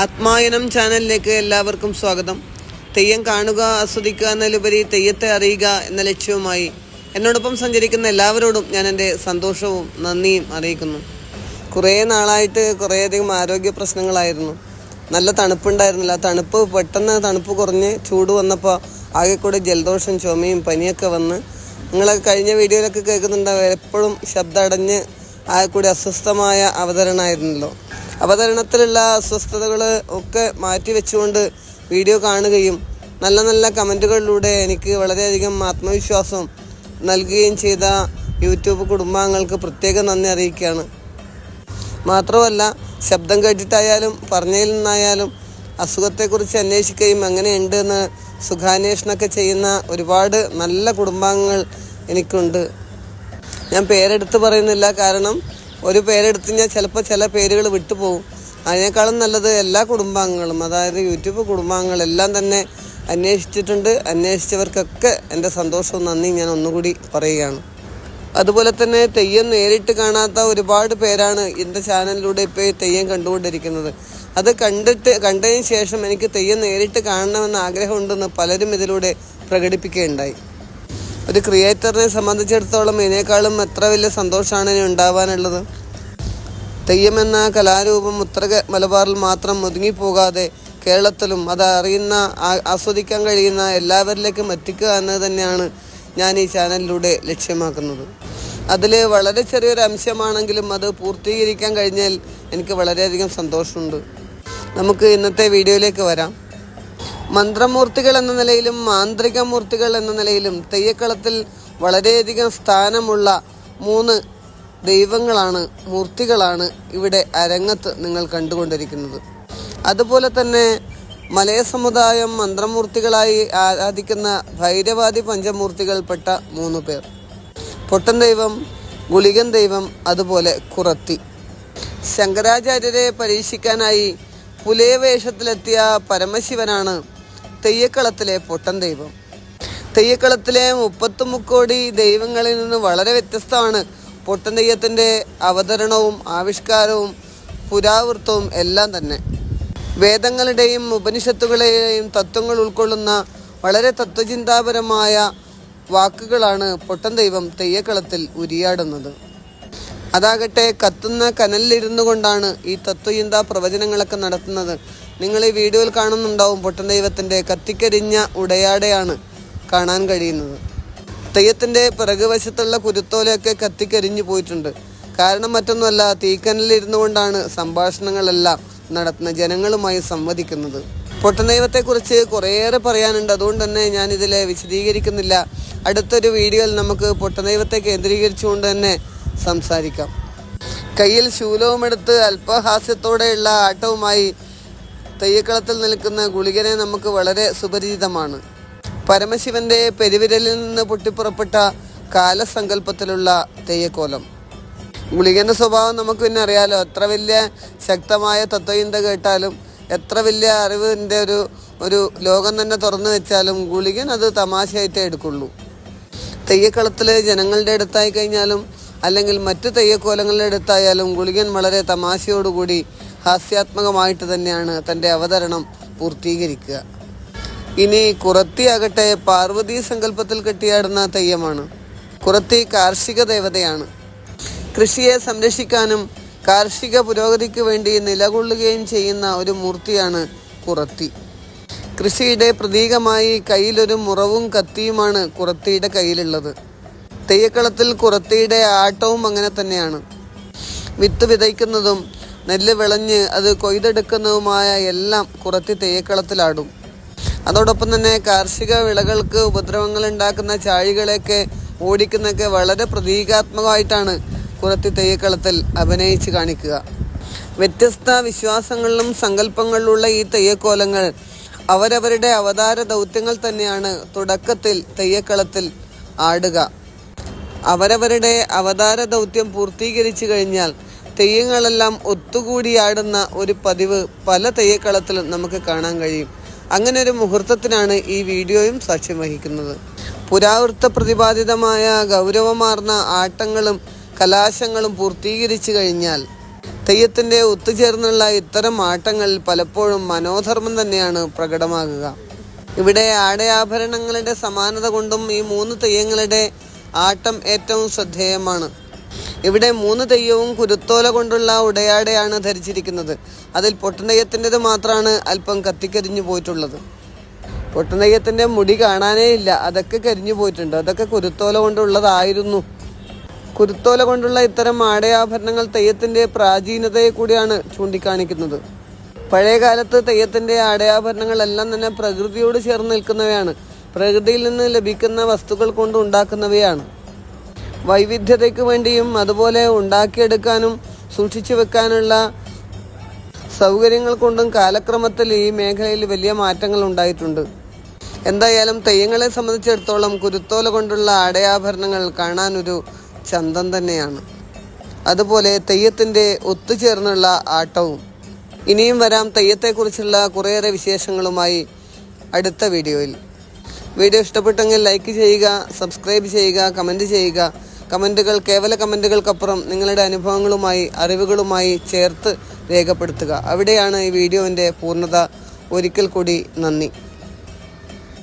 ആത്മായനം ചാനലിലേക്ക് എല്ലാവർക്കും സ്വാഗതം. തെയ്യം കാണുക ആസ്വദിക്കുക എന്നതിലുപരി തെയ്യത്തെ അറിയുക എന്ന ലക്ഷ്യവുമായി എന്നോടൊപ്പം സഞ്ചരിക്കുന്ന എല്ലാവരോടും ഞാൻ എന്റെ സന്തോഷവും നന്ദിയും അറിയിക്കുന്നു. കുറേ നാളായിട്ട് കുറേയധികം ആരോഗ്യ പ്രശ്നങ്ങളായിരുന്നു. നല്ല തണുപ്പുണ്ടായിരുന്നില്ല. തണുപ്പ് പെട്ടെന്ന് തണുപ്പ് കുറഞ്ഞ് ചൂട് വന്നപ്പോൾ ആകെ ജലദോഷം ചുമയും പനിയൊക്കെ വന്ന് നിങ്ങളൊക്കെ കഴിഞ്ഞ വീഡിയോയിലൊക്കെ കേൾക്കുന്നുണ്ടാവും. എപ്പോഴും ശബ്ദം അടഞ്ഞ് ആകെ കൂടി അസ്വസ്ഥമായ അവതരണമായിരുന്നല്ലോ. അവതരണത്തിലുള്ള അസ്വസ്ഥതകൾ ഒക്കെ മാറ്റി വെച്ചുകൊണ്ട് വീഡിയോ കാണുകയും നല്ല നല്ല കമന്റുകളിലൂടെ എനിക്ക് വളരെയധികം ആത്മവിശ്വാസം നൽകുകയും ചെയ്ത യൂട്യൂബ് കുടുംബാംഗങ്ങൾക്ക് പ്രത്യേകം നന്ദി അറിയിക്കുകയാണ്. മാത്രമല്ല ശബ്ദം കേട്ടിട്ടായാലും പറഞ്ഞതിൽ നിന്നായാലും അസുഖത്തെക്കുറിച്ച് അന്വേഷിക്കുകയും എങ്ങനെയുണ്ട് എന്ന് സുഖാന്വേഷണമൊക്കെ ചെയ്യുന്ന ഒരുപാട് നല്ല കുടുംബാംഗങ്ങൾ എനിക്കുണ്ട്. ഞാൻ പേരെടുത്ത് പറയുന്നില്ല കാരണം ഒരു പേരെടുത്ത് ഞാൻ ചിലപ്പോൾ ചില പേരുകൾ വിട്ടുപോകും അതിനേക്കാളും നല്ലത് എല്ലാ കുടുംബാംഗങ്ങളും അതായത് യൂട്യൂബ് കുടുംബാംഗങ്ങളെല്ലാം തന്നെ അന്വേഷിച്ചിട്ടുണ്ട്. അന്വേഷിച്ചവർക്കൊക്കെ എന്റെ സന്തോഷവും നന്ദി ഞാൻ ഒന്നുകൂടി പറയുകയാണ്. അതുപോലെ തന്നെ തെയ്യം നേരിട്ട് കാണാത്ത ഒരുപാട് പേരാണ് എന്റെ ചാനലിലൂടെ ഇപ്പോൾ തെയ്യം കണ്ടുകൊണ്ടിരിക്കുന്നത്. അത് കണ്ടിട്ട് കണ്ടതിന് ശേഷം എനിക്ക് തെയ്യം നേരിട്ട് കാണണമെന്ന് ആഗ്രഹമുണ്ടെന്ന് പലരും ഇതിലൂടെ പ്രകടിപ്പിക്കുകയുണ്ടായി. ഒരു ക്രിയേറ്ററിനെ സംബന്ധിച്ചിടത്തോളം ഇതിനേക്കാളും എത്ര വലിയ സന്തോഷമാണ് ഇനി ഉണ്ടാവാനുള്ളത്. തെയ്യം എന്ന കലാരൂപം ഉത്തര മലബാറിൽ മാത്രം ഒതുങ്ങിപ്പോകാതെ കേരളത്തിലും അത് അറിയുന്ന ആസ്വദിക്കാൻ കഴിയുന്ന എല്ലാവരിലേക്കും എത്തിക്കുക എന്നത് തന്നെയാണ് ഞാൻ ഈ ചാനലിലൂടെ ലക്ഷ്യമാക്കുന്നത്. അതിൽ വളരെ ചെറിയൊരു അംശമാണെങ്കിലും അത് പൂർത്തീകരിക്കാൻ കഴിഞ്ഞാൽ എനിക്ക് വളരെയധികം സന്തോഷമുണ്ട്. നമുക്ക് ഇന്നത്തെ വീഡിയോയിലേക്ക് വരാം. മന്ത്രമൂർത്തികൾ എന്ന നിലയിലും മാന്ത്രിക മൂർത്തികൾ എന്ന നിലയിലും തെയ്യക്കളത്തിൽ വളരെയധികം സ്ഥാനമുള്ള മൂന്ന് ദൈവങ്ങളാണ് മൂർത്തികളാണ് ഇവിടെ അരങ്ങത്ത് നിങ്ങൾ കണ്ടുകൊണ്ടിരിക്കുന്നത്. അതുപോലെ തന്നെ മലയ സമുദായം മന്ത്രമൂർത്തികളായി ആരാധിക്കുന്ന ഭൈരവാദി പഞ്ചമൂർത്തികൾപ്പെട്ട മൂന്ന് പേർ. പൊട്ടൻ ദൈവം ഗുളികൻ ദൈവം അതുപോലെ കുറത്തി. ശങ്കരാചാര്യരെ പരീക്ഷിക്കാനായി പുലയവേഷത്തിലെത്തിയ പരമശിവനാണ് തെയ്യക്കളത്തിലെ പൊട്ടൻ ദൈവം. തെയ്യക്കളത്തിലെ മുപ്പത്തി മുക്കോടി ദൈവങ്ങളിൽ നിന്ന് വളരെ വ്യത്യസ്തമാണ്. പൊട്ടൻ തെയ്യത്തിന്റെ അവതരണവും ആവിഷ്കാരവും പുരാവൃത്തവും എല്ലാം തന്നെ. വേദങ്ങളുടെയും ഉപനിഷത്തുകളെയും തത്വങ്ങൾ ഉൾക്കൊള്ളുന്ന വളരെ തത്വചിന്താപരമായ വാക്കുകളാണ് പൊട്ടൻ ദൈവം തെയ്യക്കളത്തിൽ ഉരിയാടുന്നത്. അതാകട്ടെ കത്തുന്ന കനലിലിരുന്നു കൊണ്ടാണ് ഈ തത്വചിന്താ പ്രവചനങ്ങളൊക്കെ നടത്തുന്നത്. നിങ്ങൾ ഈ വീഡിയോയിൽ കാണുന്നുണ്ടാവും പൊട്ടൻ ദൈവത്തിന്റെ കത്തിക്കരിഞ്ഞ ഉടയാടെയാണ് കാണാൻ കഴിയുന്നത്. തെയ്യത്തിന്റെ പിറകുവശത്തുള്ള കുരുത്തോലയൊക്കെ കത്തിക്കരിഞ്ഞു പോയിട്ടുണ്ട്. കാരണം മറ്റൊന്നുമല്ല തീക്കനലിരുന്നു കൊണ്ടാണ് സംഭാഷണങ്ങളെല്ലാം നടത്തുന്ന ജനങ്ങളുമായി സംവദിക്കുന്നത്. പൊട്ടദൈവത്തെക്കുറിച്ച് കുറേയേറെ പറയാനുണ്ട്. അതുകൊണ്ട് തന്നെ ഇതിലെ വിശദീകരിക്കുന്നില്ല. അടുത്തൊരു വീഡിയോയിൽ നമുക്ക് പൊട്ടദൈവത്തെ കേന്ദ്രീകരിച്ചുകൊണ്ട് തന്നെ സംസാരിക്കാം. കയ്യിൽ ശൂലവുമെടുത്ത് അല്പഹാസ്യത്തോടെയുള്ള ആട്ടവുമായി തെയ്യക്കളത്തിൽ നിൽക്കുന്ന ഗുളികനെ നമുക്ക് വളരെ സുപരിചിതമാണ്. പരമശിവന്റെ പെരുവിരലിൽ നിന്ന് പൊട്ടിപ്പുറപ്പെട്ട കാലസങ്കല്പത്തിലുള്ള തെയ്യക്കോലം. ഗുളികന്റെ സ്വഭാവം നമുക്ക് പിന്നെ അറിയാലോ എത്ര വലിയ ശക്തമായ തത്വചിന്ത കേട്ടാലും എത്ര വലിയ അറിവിന്റെ ഒരു ഒരു ലോകം തന്നെ തുറന്നു വെച്ചാലും ഗുളികൻ അത് തമാശയായിട്ടേ എടുക്കുള്ളൂ. തെയ്യക്കളത്തിൽ ജനങ്ങളുടെ അടുത്തായി കഴിഞ്ഞാലും അല്ലെങ്കിൽ മറ്റു തെയ്യക്കോലങ്ങളുടെ അടുത്തായാലും ഗുളികൻ വളരെ തമാശയോടുകൂടി ഹാസ്യാത്മകമായിട്ട് തന്നെയാണ് തന്റെ അവതരണം പൂർത്തീകരിക്കുക. ഇനി കുറത്തിയാകട്ടെ പാർവതി സങ്കല്പത്തിൽ കെട്ടിയാടുന്ന തെയ്യമാണ്. കുറത്തി കാർഷിക ദേവതയാണ്. കൃഷിയെ സംരക്ഷിക്കാനും കാർഷിക പുരോഗതിക്ക് വേണ്ടി നിലകൊള്ളുകയും ചെയ്യുന്ന ഒരു മൂർത്തിയാണ് കുറത്തി. കൃഷിയുടെ പ്രതീകമായി കയ്യിലൊരു മുറവും കത്തിയുമാണ് കുറത്തിയുടെ കയ്യിലുള്ളത്. തെയ്യക്കളത്തിൽ കുറത്തിയുടെ ആട്ടവും അങ്ങനെ തന്നെയാണ്. വിത്ത് വിതയ്ക്കുന്നതും നെല്ല് വിളഞ്ഞ് അത് കൊയ്തെടുക്കുന്നതുമായ എല്ലാം കുറത്തി തേക്കളത്തിലാടും. അതോടൊപ്പം തന്നെ കാർഷിക വിളകൾക്ക് ഉപദ്രവങ്ങൾ ഉണ്ടാക്കുന്ന ചാഴികളെയൊക്കെ ഓടിക്കുന്നൊക്കെ വളരെ പ്രതീകാത്മകമായിട്ടാണ് കുറത്തി തെയ്യക്കളത്തിൽ അഭിനയിച്ച് കാണിക്കുക. വ്യത്യസ്ത വിശ്വാസങ്ങളിലും സങ്കല്പങ്ങളിലുള്ള ഈ തെയ്യക്കോലങ്ങൾ അവരവരുടെ അവതാര ദൗത്യങ്ങൾ തന്നെയാണ് തുടക്കത്തിൽ തെയ്യക്കളത്തിൽ ആടുക. അവരവരുടെ അവതാര ദൗത്യം പൂർത്തീകരിച്ചു കഴിഞ്ഞാൽ തെയ്യങ്ങളെല്ലാം ഒത്തുകൂടിയാടുന്ന ഒരു പതിവ് പല തെയ്യക്കളത്തിലും നമുക്ക് കാണാൻ കഴിയും. അങ്ങനെ ഒരു മുഹൂർത്തത്തിനാണ് ഈ വീഡിയോയും സാക്ഷ്യം വഹിക്കുന്നത്. പുരാവൃത്ത പ്രതിപാദിതമായ ഗൗരവമാർന്ന ആട്ടങ്ങളും കലാശങ്ങളും പൂർത്തീകരിച്ചു കഴിഞ്ഞാൽ തെയ്യത്തിന്റെ ഒത്തുചേർന്നുള്ള ഇത്തരം ആട്ടങ്ങളിൽ പലപ്പോഴും മനോധർമ്മം തന്നെയാണ് പ്രകടമാകുക. ഇവിടെ ആടയാഭരണങ്ങളുടെ സമാനത കൊണ്ടും ഈ മൂന്ന് തെയ്യങ്ങളുടെ ആട്ടം ഏറ്റവും ശ്രദ്ധേയമാണ്. ഇവിടെ മൂന്ന് തെയ്യവും കുരുത്തോല കൊണ്ടുള്ള ഉടയാടയാണ് ധരിച്ചിരിക്കുന്നത്. അതിൽ പൊട്ടുനെയ്യത്തിന്റെത് മാത്രമാണ് അല്പം കത്തിക്കരിഞ്ഞു പോയിട്ടുള്ളത്. പൊട്ടനയ്യത്തിന്റെ മുടി കാണാനേ ഇല്ല. അതൊക്കെ കരിഞ്ഞു പോയിട്ടുണ്ട്. അതൊക്കെ കുരുത്തോല കൊണ്ടുള്ളതായിരുന്നു. കുരുത്തോല കൊണ്ടുള്ള ഇത്തരം ആടയാഭരണങ്ങൾ തെയ്യത്തിന്റെ പ്രാചീനതയെ കൂടിയാണ് ചൂണ്ടിക്കാണിക്കുന്നത്. പഴയ കാലത്ത് തെയ്യത്തിന്റെ ആടയാഭരണങ്ങളെല്ലാം തന്നെ പ്രകൃതിയോട് ചേർന്ന് നിൽക്കുന്നവയാണ്. പ്രകൃതിയിൽ നിന്ന് ലഭിക്കുന്ന വസ്തുക്കൾ കൊണ്ട് ഉണ്ടാക്കുന്നവയാണ്. വൈവിധ്യതയ്ക്ക് വേണ്ടിയും അതുപോലെ ഉണ്ടാക്കിയെടുക്കാനും സൂക്ഷിച്ചു വെക്കാനുള്ള സൗകര്യങ്ങൾ കൊണ്ടും കാലക്രമത്തിൽ ഈ മേഖലയിൽ വലിയ മാറ്റങ്ങൾ ഉണ്ടായിട്ടുണ്ട്. എന്തായാലും തെയ്യങ്ങളെ സംബന്ധിച്ചിടത്തോളം കുരുത്തോല കൊണ്ടുള്ള ആടയാഭരണങ്ങൾ കാണാനൊരു ചന്തം തന്നെയാണ്. അതുപോലെ തെയ്യത്തിന്റെ ഒത്തുചേർന്നുള്ള ആട്ടവും. ഇനിയും വരാം തെയ്യത്തെക്കുറിച്ചുള്ള കുറേയേറെ വിശേഷങ്ങളുമായി അടുത്ത വീഡിയോയിൽ. വീഡിയോ ഇഷ്ടപ്പെട്ടെങ്കിൽ ലൈക്ക് ചെയ്യുക സബ്സ്ക്രൈബ് ചെയ്യുക കമന്റ് ചെയ്യുക. കമന്റുകൾ കേവല കമന്റുകൾക്കപ്പുറം നിങ്ങളുടെ അനുഭവങ്ങളുമായി അറിവുകളുമായി ചേർത്ത് രേഖപ്പെടുത്തുക. അവിടെയാണ് ഈ വീഡിയോന്റെ പൂർണത. ഒരിക്കൽ കൂടി നന്ദി.